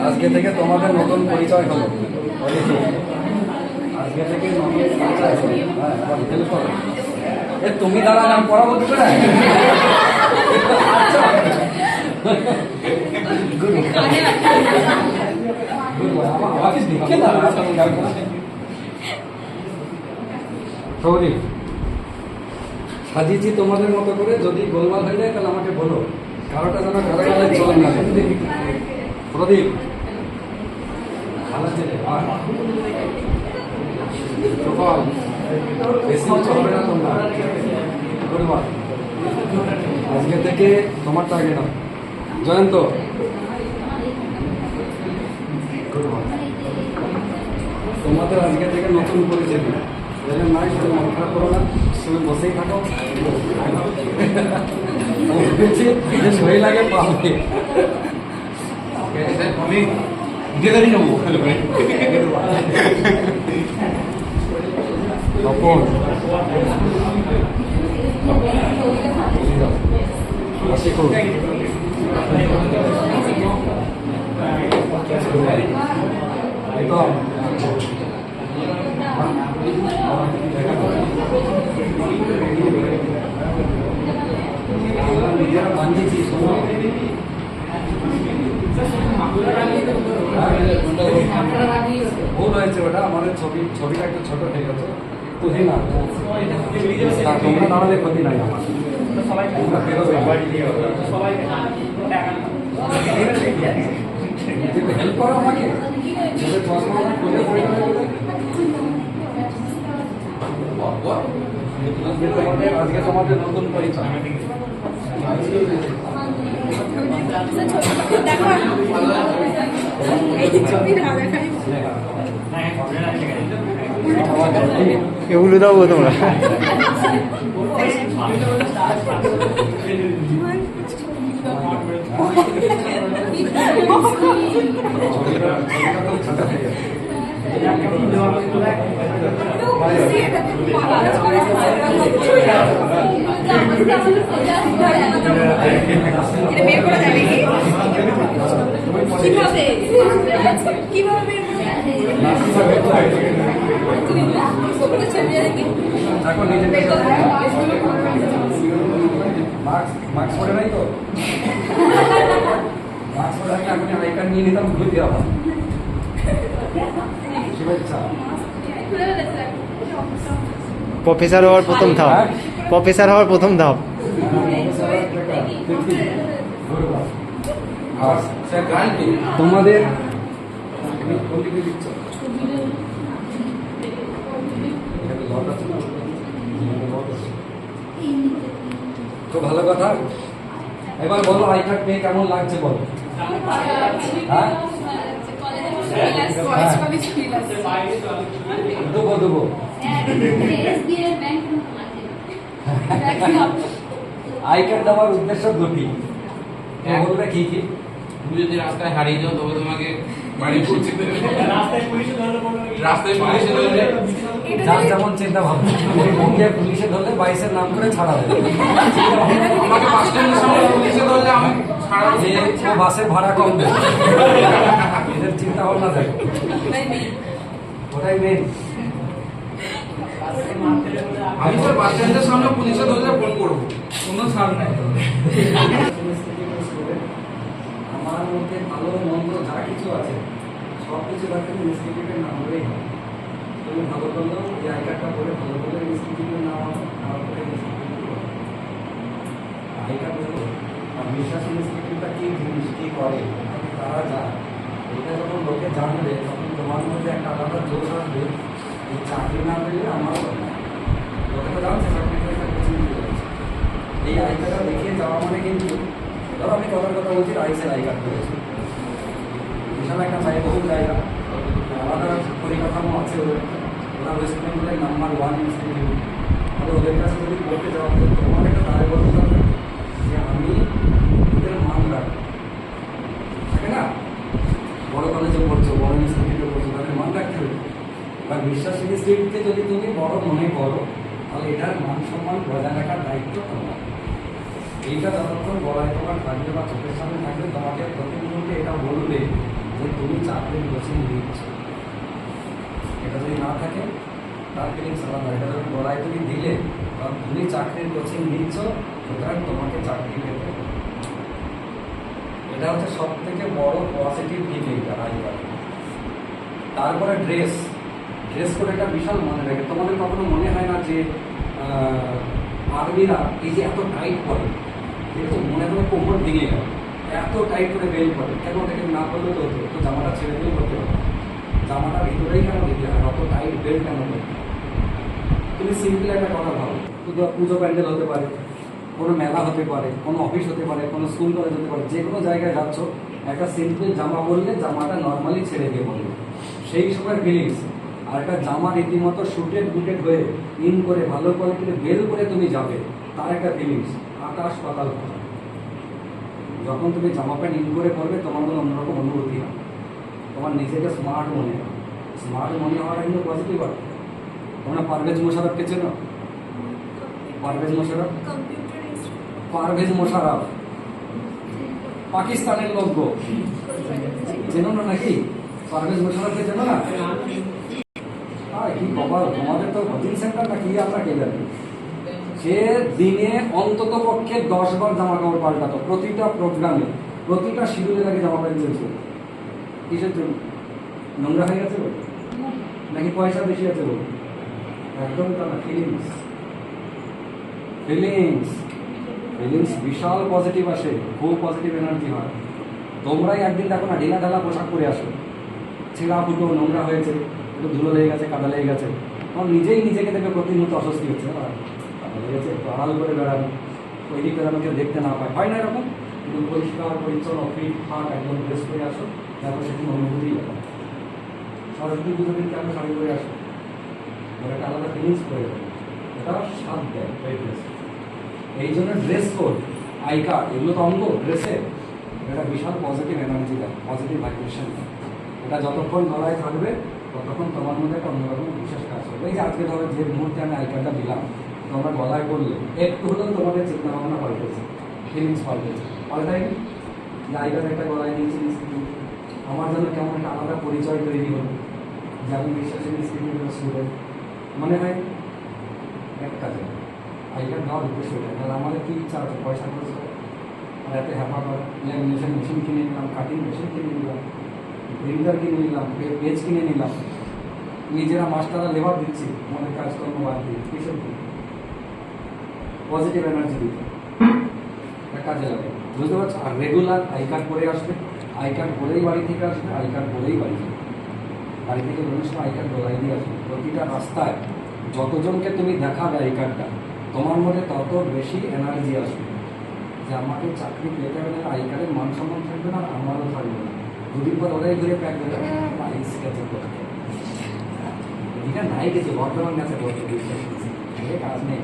আজকে থেকে তোমাদের নতুন পরিচয় হলো। আজকে থেকে হ্যাঁ করো। এ, তুমি দাঁড়া নাম পড়াবো. আমার আমাকে দেখে সাজিয়েছি তোমাদের মতো করে যদি গোলমাল হয়ে যায় তাহলে আমাকে বলো। কারোটা যেন কারও কাছে চলে না প্রদীপ। বেশি হবে না তোমরা। Good আজকে থেকে তোমার টার্গেট না জয়ন্ত. তোমাদের আজকে থেকে নতুন পরিচয় দিই যেন নাই শুধু মন খারাপ করো না তুমি বসেই থাকো আমি ভেবেছি যে সই লাগে পাবে আমি জেদারি নেব খেলে করে তপন আশিকুর একদম নিজেরা বানিয়েছি শোনো ভুল হয়েছে ওটা আমাদের ছবি ছবিটা একটু ছোট হয়ে গেছে। তুই না তোমরা দাঁড়ালে ক্ষতি নাই আমার। হেল্প করো আমাকে। আজকে তোমাদের নতুন পরিচয়। उल्लू दाव तुम्हाला মাস্ক পরে নাই তো? মাস্ক পরে আমি আই নিয়ে নিতাম ভুল দেওয়া প্রফেসর হওয়ার প্রথম ধাপ প্রফেসর হওয়ার প্রথম ধাপ তোমাদের ভালো কথা এবার বলো আই কার্ড পেয়ে কেমন লাগছে বলো হ্যাঁ দেবো দেবো আই কার্ড দেওয়ার উদ্দেশ্য দুটি বলবে কি কি? তুমি যদি রাস্তায় হারিয়ে যাও তবে তোমাকে বাড়ি পৌঁছে দেবে। রাস্তায় পুলিশে ধরলে যার যেমন চিন্তা ভাবনা ওকে পুলিশে ধরলে বাইশের নাম করে ছাড়া দেবে। আমাকে বাস স্ট্যান্ডের সামনে পুলিশে ধরলে আমি ছাড়া যে বাসের ভাড়া কম দেবে। এদের চিন্তা ভাবনা দেখো। ওটাই মেন আমি তো বাস সামনে পুলিশে ধরলে ফোন করব। কোনো ছাড় নাই। আমার মধ্যে ভালো, মন্দ যা কিছু আছে, সব কিছু রাখতে ইনস্টিটিউটের নাম হলেই হয় তুমি ভালো করল কার্ডটা করে ভালো করলে ইনস্টিটিউটের নাম হবে করে ইনস্টিটিউট আই কার্ড আর বিশ্বাস ইনস্টিটিউটটা কি জিনিস, কি করে তারা যায়, এটা যখন লোকে জানবে, তখন তোমার মধ্যে একটা আলাদা জোশ আসবে। চাকরি না পেলে আমারও দিয়ে যাচ্ছে। এই আই কার্ডটা দেখিয়ে যাওয়া মানে কিন্তু, ধরো আমি কথার কথা বলছি, রাইসের আই কার্ড করেছি বিশাল একটা ব্যয়বহুল জায়গা। আলাদা পরিকাঠামো আছে ওদের। ওরা ওয়েস্ট বেঙ্গলের নাম্বার ওয়ান ইনস্টিটিউট তাহলে ওদের কাছে যদি পড়তে যাওয়া তোমার একটা দায়বদ্ধতা থাকে যে আমি ওদের মান রাখব থাকে না বড় কলেজে পড়ছো বড় ইনস্টিটিউটে পড়ছো তাদের মান রাখতে হবে বা বিশ্বাস ইনস্টিটিউটকে যদি তুমি বড় মনে করো, তাহলে এটার মান সম্মান বজায় রাখার দায়িত্ব তোমার। এইটা যতক্ষণ গলায় তোমার থাকবে বা চোখের সামনে থাকবে, তোমাকে প্রতি মুহূর্তে এটা বলবে যে তুমি চাকরির কোচিং দিচ্ছ এটা যদি না থাকে, তার ফিলিংস এটা যখন গলায় তুমি দিলে কারণ তুমি চাকরির কোচিং নিচ্ছ, সুতরাং তোমাকে চাকরি পেতে এটা হচ্ছে সব থেকে বড় পজিটিভ দিক এইটা তারপরে ড্রেস ড্রেস করে একটা বিশাল মনে রাখে তোমাদের কখনো মনে হয় না যে আর্মিরা এই যে এত টাইট করে ঠিক আছে মনে হয় কোমর ভেঙে গেল, এত টাইট করে বেল করে কেন ওটাকে না করলে তো তো জামাটা ছেড়ে দিয়ে করতে হবে জামাটা ভিতরেই কেন দিতে হয় অত টাইট বেল কেন করতে তুমি সিম্পল একটা কথা ভাবো, পুজো পুজো প্যান্ডেল হতে পারে, কোনো মেলা হতে পারে, কোনো অফিস হতে পারে, কোনো স্কুল কলেজ হতে পারে যে কোনো জায়গায় যাচ্ছ, একটা সিম্পল জামা পরলে জামাটা নর্মালি ছেড়ে দিয়ে বলবে সেই সময় ফিলিংস আর একটা জামা রীতিমতো শুটেড বুটেড হয়ে ইন করে ভালো কোয়ালিটির বেল করে তুমি যাবে তার একটা ফিলিংস আকাশ পাতাল যখন তুমি জামা প্যান্ট ইন করে পরবে তোমার কোনো অন্যরকম অনুভূতি হয় তোমার নিজেকে স্মার্ট মনে হয় স্মার্ট মনে হওয়াটা কিন্তু পজিটিভ আর তোমরা পারভেজ মোশারফকে চেনো? পারভেজ মোশারফ পারভেজ মোশারফ পাকিস্তানের লোক চেনো না নাকি? পারভেজ মোশারফকে চেনো না? তোমাদের তো কোচিং সেন্টার না কি আমরা কে জানি? সে দিনে অন্তত পক্ষে দশ বার জামা কাপড় পাল্টাতো প্রতিটা প্রোগ্রামে প্রতিটা শিডিউলে নাকি জামা প্যান্ট চলছে। কিসের জন্য? নোংরা হয়ে গেছে নাকি পয়সা বেশি আছে বলে? একদম তা না ফিলিংস ফিলিংস ফিলিংস বিশাল পজিটিভ আসে, খুব পজিটিভ এনার্জি হয়। তোমরাই একদিন দেখো না, ঢিলা ঢালা পোশাক পরে আসো। ছেঁড়া ফুটো নোংরা হয়েছে। একটু ধুলো লেগে গেছে, কাদা লেগে গেছে। তখন নিজেই নিজেকে দেখে প্রতিনিয়ত অস্বস্তি হচ্ছে কাদা লেগেছে একটু আড়াল করে বেড়ানো ওই দিক বেড়ানো কেউ দেখতে না পায়। হয় না এরকম? কিন্তু পরিষ্কার, পরিচ্ছন্ন, ফিট ফাট একদম ড্রেস করে আসো, তারপর সেখানে অনুভূতি সরস্বতী পুজোর দিন কেন শাড়ি করে আসো। ওর একটা আলাদা ফিলিংস করে এটা স্বাদ দেয় এই ড্রেস এই জন্য ড্রেস কোড আই এগুলো তো অঙ্গ ড্রেসে এটা বিশাল পজিটিভ এনার্জি দেয় পজিটিভ ভাইব্রেশন দেয়। এটা যতক্ষণ গলায় থাকবে ততক্ষণ তোমার মধ্যে একটা অন্যরকম বিশ্বাস কাজ করবে। এই আজকে ধরো যে মুহূর্তে আমি আই কার্ডটা দিলাম, তোমরা গলায় করলে একটু হলেও তোমাদের চিন্তা ভাবনা পাল্টেছে ফিলিংস পাল্টেছে পাল্টায়নি যে আই কার্ড একটা গলায় নিয়েছি আমার জন্য কেমন একটা আলাদা পরিচয় তৈরি হলো, যে আমি বিশ্বাসের ইনস্টিটিউটের স্টুডেন্ট মনে হয়? এক কাজে। আইকার দেওয়ার উদ্দেশ্য এটা তাহলে আমাদের কি ইচ্ছা আছে? পয়সা খরচ করে। আর এতে হ্যাপা করে ল্যামিনেশন মেশিন কিনে নিলাম কাটিং মেশিন কিনে নিলাম। প্রিন্টার কিনে নিলাম পেজ কিনে নিলাম। নিজেরা মাস্টাররা লেবার দিচ্ছি আমাদের কাজকর্ম বাদ দিয়ে কিসব পজিটিভ এনার্জি দিতে কাজে লাগে। বুঝতে পারছ? আর রেগুলার আই কার্ড পরে আসবে আই কার্ড পরেই বাড়ি থেকে আসবে আই কার্ড পরেই বাড়ি যাবে বাড়ি থেকে বেরোনোর সময় আই কার্ড গলায় দিয়ে আসবে প্রতিটা রাস্তায় যতজনকে তুমি দেখাবে আই কার্ডটা তোমার মধ্যে তত বেশি এনার্জি আসবে। যে আমাকে চাকরি পেতে না আই কার্ডের মান সম্মান থাকবে না আমারও থাকবে না। দুদিন পর ওরাই ঘুরে প্যাক করে পাইস গেছে এদিকে নাই কিছু বর্তমান গেছে কাজ নেই।